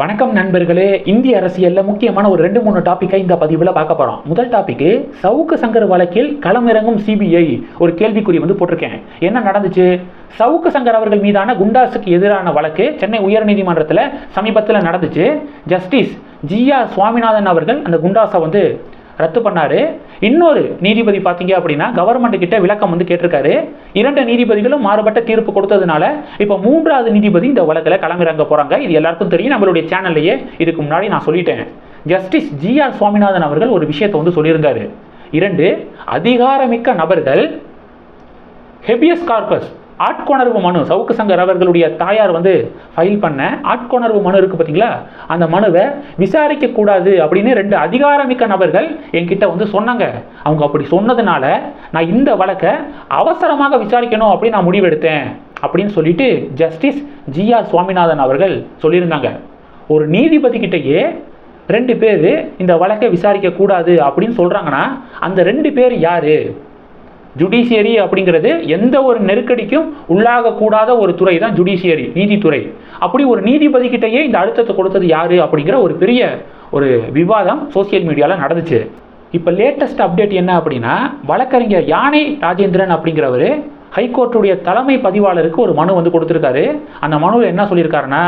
வணக்கம் நண்பர்களே. இந்திய அரசியலில் முக்கியமான ஒரு ரெண்டு மூணு டாப்பிக்கை இந்த பதிவில் பார்க்க போகிறோம் முதல் டாபிக்கு சவுக்கு சங்கர் வழக்கில் களமிறங்கும் சிபிஐ ஒரு கேள்விக்குறி வந்து போட்டிருக்கேன். என்ன நடந்துச்சு? சவுக்கு சங்கர் அவர்கள் மீதான குண்டாஸுக்கு எதிரான வழக்கு சென்னை உயர்நீதிமன்றத்தில் சமீபத்தில் நடந்துச்சு. ஜஸ்டிஸ் ஜி ஆர் சுவாமிநாதன் அவர்கள் அந்த குண்டாஸை வந்து ரத்து பண்ணார். இன்னொரு நீதிபதி பார்த்தீங்க அப்படின்னா கவர்மெண்ட் கிட்ட விளக்கம் வந்து கேட்டிருக்காரு. இரண்டு நீதிபதிகளும் மாறுபட்ட தீர்ப்பு கொடுத்ததுனால இப்போ மூன்றாவது நீதிபதி இந்த வழக்கில் களமிறங்க போகிறாங்க இது எல்லாருக்கும் தெரியும். நம்மளுடைய சேனல்லையே இதுக்கு முன்னாடி நான் சொல்லிட்டேன். ஜஸ்டிஸ் ஜி ஆர் சுவாமிநாதன் அவர்கள் ஒரு விஷயத்தை வந்து சொல்லியிருந்தாரு. இரண்டு அதிகாரமிக்க நபர்கள் ஹெபியஸ் கார்பஸ் ஆட்கொணர்வு மனு சவுக்கு சங்கர் அவர்களுடைய தாயார் வந்து ஃபைல் பண்ண ஆட்கொணர்வு மனு இருக்கு பார்த்தீங்களா? அந்த மனுவை விசாரிக்க கூடாது அப்படின்னு ரெண்டு அதிகாரமிக்க நபர்கள் என்கிட்ட வந்து சொன்னாங்க. அவங்க அப்படி சொன்னதுனால நான் இந்த வழக்கை அவசரமாக விசாரிக்கணும் அப்படின்னு நான் முடிவெடுத்தேன் அப்படின்னு சொல்லிட்டு ஜஸ்டிஸ் ஜி ஆர் சுவாமிநாதன் அவர்கள் சொல்லியிருந்தாங்க. ஒரு நீதிபதி கிட்டேயே ரெண்டு பேர் இந்த வழக்கை விசாரிக்க கூடாது அப்படின்னு சொல்றாங்கன்னா அந்த ரெண்டு பேர் யாரு? ஜுடிஷியரி அப்படிங்கிறது எந்த ஒரு நெருக்கடிக்கும் உள்ளாகக்கூடாத ஒரு துறை தான் ஜுடிஷியரி நீதித்துறை. அப்படி ஒரு நீதிபதி கிட்டேயே இந்த அழுத்தத்தை கொடுத்தது யாரு அப்படிங்கிற ஒரு பெரிய ஒரு விவாதம் சோசியல் மீடியாவில் நடந்துச்சு. இப்போ லேட்டஸ்ட் அப்டேட் என்ன அப்படின்னா வழக்கறிஞர் யானை ராஜேந்திரன் அப்படிங்கிறவர் ஹைகோர்ட்டுடைய தலைமை பதிவாளருக்கு ஒரு மனு வந்து கொடுத்துருக்காரு. அந்த மனுவில் என்ன சொல்லியிருக்காருன்னா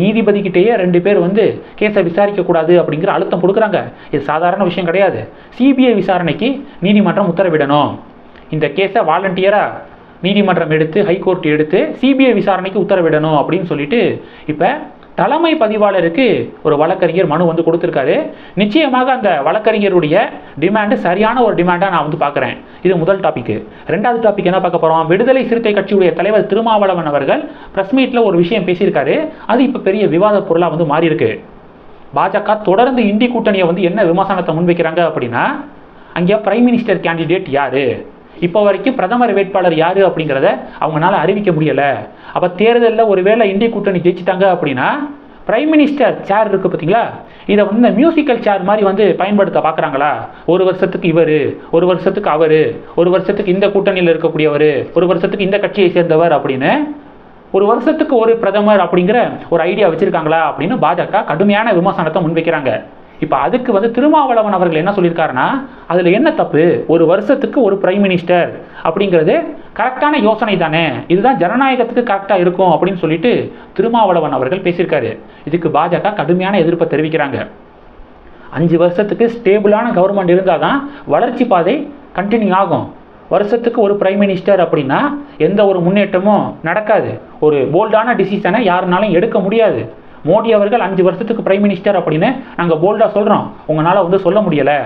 நீதிபதிக்கிட்டேயே ரெண்டு பேர் வந்து கேஸை விசாரிக்கக்கூடாது அப்படிங்கிற அழுத்தம் கொடுக்குறாங்க. இது சாதாரண விஷயம் கிடையாது. சிபிஐ விசாரணைக்கு நீதிமன்றம் உத்தரவிடணும். இந்த கேஸை வாலண்டியராக நீதிமன்றம் எடுத்து ஹைகோர்ட் எடுத்து சிபிஐ விசாரணைக்கு உத்தரவிடணும் அப்படின்னு சொல்லிட்டு இப்போ தலைமை பதிவாளருக்கு ஒரு வழக்கறிஞர் மனு வந்து கொடுத்துருக்காரு. நிச்சயமாக அந்த வழக்கறிஞருடைய டிமாண்டு சரியான ஒரு டிமாண்டாக நான் வந்து பார்க்குறேன். இது முதல் டாபிக் ரெண்டாவது டாபிக் என்ன பார்க்க போகிறோம் விடுதலை சிறுத்தை கட்சியுடைய தலைவர் திருமாவளவன் அவர்கள் ப்ரெஸ் மீட்டில் ஒரு விஷயம் பேசியிருக்காரு. அது இப்போ பெரிய விவாத பொருளாக வந்து மாறி இருக்கு பாஜக தொடர்ந்து இந்தி கூட்டணியை வந்து என்ன விமர்சனத்தை முன்வைக்கிறாங்க அப்படின்னா அங்கே பிரைம் மினிஸ்டர் கேண்டிடேட் யாரு? இப்போ வரைக்கும் பிரதமர் வேட்பாளர் யார் அப்படிங்கிறத அவங்களால அறிவிக்க முடியலை. அப்போ தேர்தலில் ஒருவேளை இந்திய கூட்டணி ஜெயிச்சிட்டாங்க அப்படின்னா பிரைம் மினிஸ்டர் சேர் இருக்குது பார்த்தீங்களா இதை வந்து இந்த மியூசிக்கல் சேர் மாதிரி வந்து பயன்படுத்த பார்க்குறாங்களா ஒரு வருஷத்துக்கு இவர் ஒரு வருஷத்துக்கு அவர் ஒரு வருஷத்துக்கு இந்த கூட்டணியில் இருக்கக்கூடியவர் ஒரு வருஷத்துக்கு இந்த கட்சியை சேர்ந்தவர் அப்படின்னு ஒரு வருஷத்துக்கு ஒரு பிரதமர் அப்படிங்கிற ஒரு ஐடியா வச்சுருக்காங்களா அப்படின்னு பாஜக கடுமையான விமர்சனத்தை முன்வைக்கிறாங்க. இப்போ அதுக்கு வந்து திருமாவளவன் அவர்கள் என்ன சொல்லியிருக்காருன்னா அதில் என்ன தப்பு? ஒரு வருஷத்துக்கு ஒரு பிரைம் மினிஸ்டர் அப்படிங்கிறது கரெக்டான யோசனை தானே. இதுதான் ஜனநாயகத்துக்கு கரெக்டாக இருக்கும் அப்படின்னு சொல்லிட்டு திருமாவளவன் அவர்கள் பேசியிருக்காரு. இதுக்கு பாஜக கடுமையான எதிர்ப்பை தெரிவிக்கிறாங்க. அஞ்சு வருஷத்துக்கு ஸ்டேபிளான கவர்மெண்ட் இருந்தால் தான் வளர்ச்சி பாதை கண்டினியூ ஆகும். வருஷத்துக்கு ஒரு பிரைம் மினிஸ்டர் அப்படின்னா எந்த ஒரு முன்னேற்றமும் நடக்காது. ஒரு போல்டான டிசிஷனை யாருனாலும் எடுக்க முடியாது. மோடி அவர்கள் அஞ்சு வருஷத்துக்கு பிரைம் மினிஸ்டர் அப்படின்னு நாங்கள் போல்டாக சொல்கிறோம் உங்களால் வந்து சொல்ல முடியலை.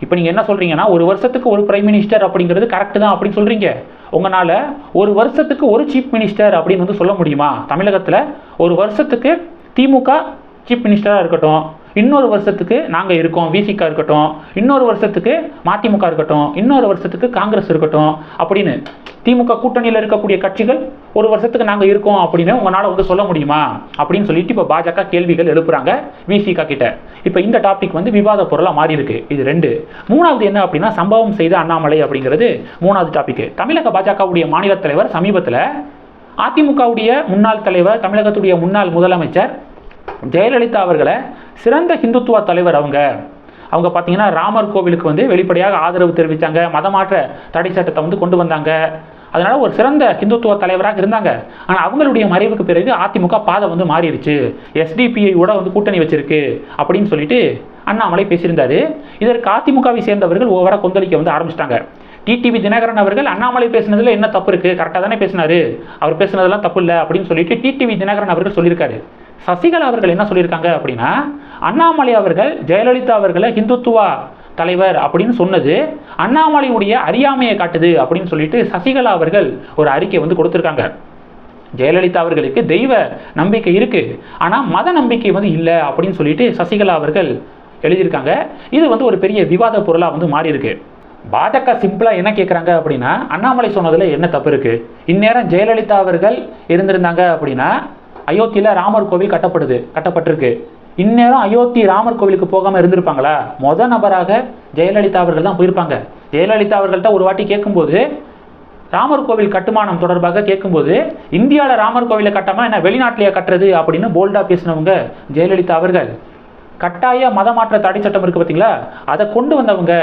இப்போ நீங்கள் என்ன சொல்கிறீங்கன்னா ஒரு வருஷத்துக்கு ஒரு பிரைம் மினிஸ்டர் அப்படிங்கிறது கரெக்டு தான் அப்படின்னு சொல்கிறீங்க உங்களால் ஒரு வருஷத்துக்கு ஒரு சீஃப் மினிஸ்டர் அப்படின்னு வந்து சொல்ல முடியுமா? தமிழகத்தில் ஒரு வருஷத்துக்கு திமுக சீஃப் மினிஸ்டராக இருக்கட்டும். இன்னொரு வருஷத்துக்கு நாங்கள் இருக்கோம் விசிகா இருக்கட்டும். இன்னொரு வருஷத்துக்கு மதிமுக இருக்கட்டும். இன்னொரு வருஷத்துக்கு காங்கிரஸ் இருக்கட்டும். அப்படின்னு திமுக கூட்டணியில் இருக்கக்கூடிய கட்சிகள் ஒரு வருஷத்துக்கு நாங்கள் இருக்கோம் அப்படின்னு உங்களால் வந்து சொல்ல முடியுமா? அப்படின்னு சொல்லிட்டு இப்போ பாஜக கேள்விகள் எழுப்புறாங்க விசிகா கிட்ட. இப்போ இந்த டாபிக் வந்து விவாத பொருளாக மாறி இருக்கு. இது ரெண்டு. மூணாவது என்ன அப்படின்னா சம்பவம் செய்த அண்ணாமலை அப்படிங்கிறது மூணாவது டாபிக் தமிழக பாஜகவுடைய மாநில தலைவர் சமீபத்தில் அதிமுகவுடைய முன்னாள் தலைவர் தமிழகத்துடைய முன்னாள் முதலமைச்சர் ஜெயலலிதா அவர்களை சிறந்த ஹிந்துத்துவ தலைவர் அவங்க. அவங்க பார்த்தீங்கன்னா ராமர் கோவிலுக்கு வந்து வெளிப்படையாக ஆதரவு தெரிவித்தாங்க மதமாற்ற தடை சட்டத்தை வந்து கொண்டு வந்தாங்க. அதனால ஒரு சிறந்த ஹிந்துத்துவ தலைவராக இருந்தாங்க. ஆனால் அவங்களுடைய மறைவுக்கு பிறகு அதிமுக பாதை வந்து மாறிடுச்சு. எஸ்டிபிஐ கூட வந்து கூட்டணி வச்சிருக்கு அப்படின்னு சொல்லிட்டு அண்ணாமலை பேசியிருந்தாரு. இதற்கு அதிமுகவை சேர்ந்தவர்கள் ஓவராக கொந்தளிக்க வந்து ஆரம்பிச்சிட்டாங்க. டிடிவி தினகரன் அவர்கள் அண்ணாமலை பேசினதுல என்ன தப்பு இருக்கு? கரெக்டாக தானே பேசினாரு. அவர் பேசினதெல்லாம் தப்பு இல்லை அப்படின்னு சொல்லிட்டு டிடிவி தினகரன் அவர்கள் சொல்லியிருக்காரு. சசிகலா அவர்கள் என்ன சொல்லியிருக்காங்க அப்படின்னா அண்ணாமலை அவர்கள் ஜெயலலிதா அவர்களை ஹிந்துத்துவா தலைவர் அப்படின்னு சொன்னது அண்ணாமலையுடைய அறியாமையை காட்டுது அப்படின்னு சொல்லிட்டு சசிகலா அவர்கள் ஒரு அறிக்கை வந்து கொடுத்துருக்காங்க. ஜெயலலிதா அவர்களுக்கு தெய்வ நம்பிக்கை இருக்குது ஆனால் மத நம்பிக்கை வந்து இல்லை அப்படின்னு சொல்லிட்டு சசிகலா அவர்கள் எழுதியிருக்காங்க. இது வந்து ஒரு பெரிய விவாத பொருளாக வந்து மாறி இருக்கு பாஜக சிம்பிளாக என்ன கேட்குறாங்க அப்படின்னா அண்ணாமலை சொன்னதில் என்ன தப்பு இருக்குது இந்நேரம் ஜெயலலிதா அவர்கள் இருந்திருந்தாங்க அப்படின்னா அயோத்தியில் ராமர் கோவில் கட்டப்படுது கட்டப்பட்டிருக்கு. இந்நேரம் அயோத்தி ராமர் கோவிலுக்கு போகாமல் இருந்திருப்பாங்களா? முத நபராக ஜெயலலிதா அவர்கள் தான் போயிருப்பாங்க. ஜெயலலிதா அவர்கள்ட்ட ஒரு வாட்டி கேட்கும்போது ராமர் கோவில் கட்டுமானம் தொடர்பாக கேட்கும்போது இந்தியாவில் ராமர் கோவிலை கட்டாமல் என்ன வெளிநாட்டிலேயே கட்டுறது அப்படின்னு போல்டாக பேசினவங்க ஜெயலலிதா அவர்கள். கட்டாய மதமாற்ற தடை சட்டம் இருக்குது பார்த்தீங்களா அதை கொண்டு வந்தவங்க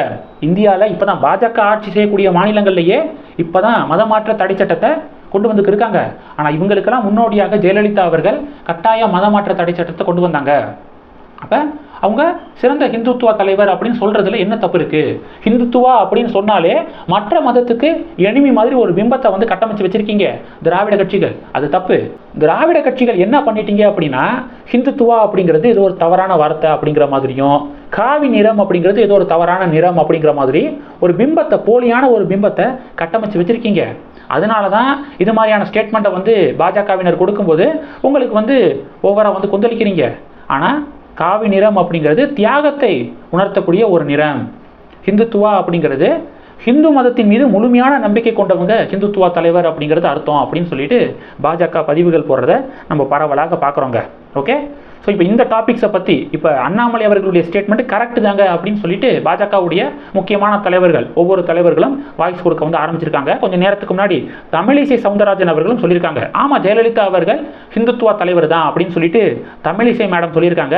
இந்தியாவில் இப்போ தான் பாஜக ஆட்சி செய்யக்கூடிய மாநிலங்கள்லேயே இப்போ தான் மதமாற்ற தடை சட்டத்தை கொண்டு வந்து இருக்காங்க. ஆனால் இவங்களுக்கெல்லாம் முன்னோடியாக ஜெயலலிதா அவர்கள் கட்டாய மதமாற்ற தடை சட்டத்தை கொண்டு வந்தாங்க. அப்போ அவங்க சிறந்த ஹிந்துத்துவ தலைவர் அப்படின்னு சொல்கிறதுல என்ன தப்பு இருக்குது ஹிந்துத்துவா அப்படின்னு சொன்னாலே மற்ற மதத்துக்கு எனிமி மாதிரி ஒரு பிம்பத்தை வந்து கட்டமைச்சு வச்சுருக்கீங்க. திராவிட கட்சிகள். அது தப்பு. திராவிட கட்சிகள் என்ன பண்ணிட்டீங்க அப்படின்னா ஹிந்துத்துவா அப்படிங்கிறது இது ஒரு தவறான வார்த்தை அப்படிங்கிற மாதிரியும் காவி நிறம் அப்படிங்கிறது ஏதோ ஒரு தவறான நிறம் அப்படிங்கிற மாதிரி ஒரு பிம்பத்தை போலியான ஒரு பிம்பத்தை கட்டமைச்சு வச்சுருக்கீங்க. அதனால தான் இது மாதிரியான ஸ்டேட்மெண்ட்டை வந்து பாஜகவினர் கொடுக்கும்போது உங்களுக்கு வந்து ஓவராக வந்து கொந்தளிக்கிறீங்க. ஆனால் காவி நிறம் அப்படிங்கிறது தியாகத்தை உணர்த்தக்கூடிய ஒரு நிறம். ஹிந்துத்துவா அப்படிங்கிறது ஹிந்து மதத்தின் மீது முழுமையான நம்பிக்கை கொண்டவங்க ஹிந்துத்துவா தலைவர் அப்படிங்கிறது அர்த்தம் அப்படின்னு சொல்லிட்டு பாஜக பதிவுகள் போடுறத நம்ம பரவலாக பார்க்குறோங்க. ஓகே ஸோ இப்போ இந்த டாபிக்ஸை பற்றி இப்போ அண்ணாமலை அவர்களுடைய ஸ்டேட்மெண்ட் கரெக்ட் தாங்க அப்படின்னு சொல்லிட்டு பாஜகவுடைய முக்கியமான தலைவர்கள் ஒவ்வொரு தலைவர்களும் வாய்ஸ் கொடுக்க வந்து ஆரம்பிச்சிருக்காங்க. கொஞ்சம் நேரத்துக்கு முன்னாடி தமிழிசை சவுந்தரராஜன் அவர்களும் சொல்லியிருக்காங்க. ஆமாம் ஜெயலலிதா அவர்கள் ஹிந்துத்துவா தலைவர் தான் அப்படின்னு சொல்லிட்டு தமிழிசை மேடம் சொல்லியிருக்காங்க.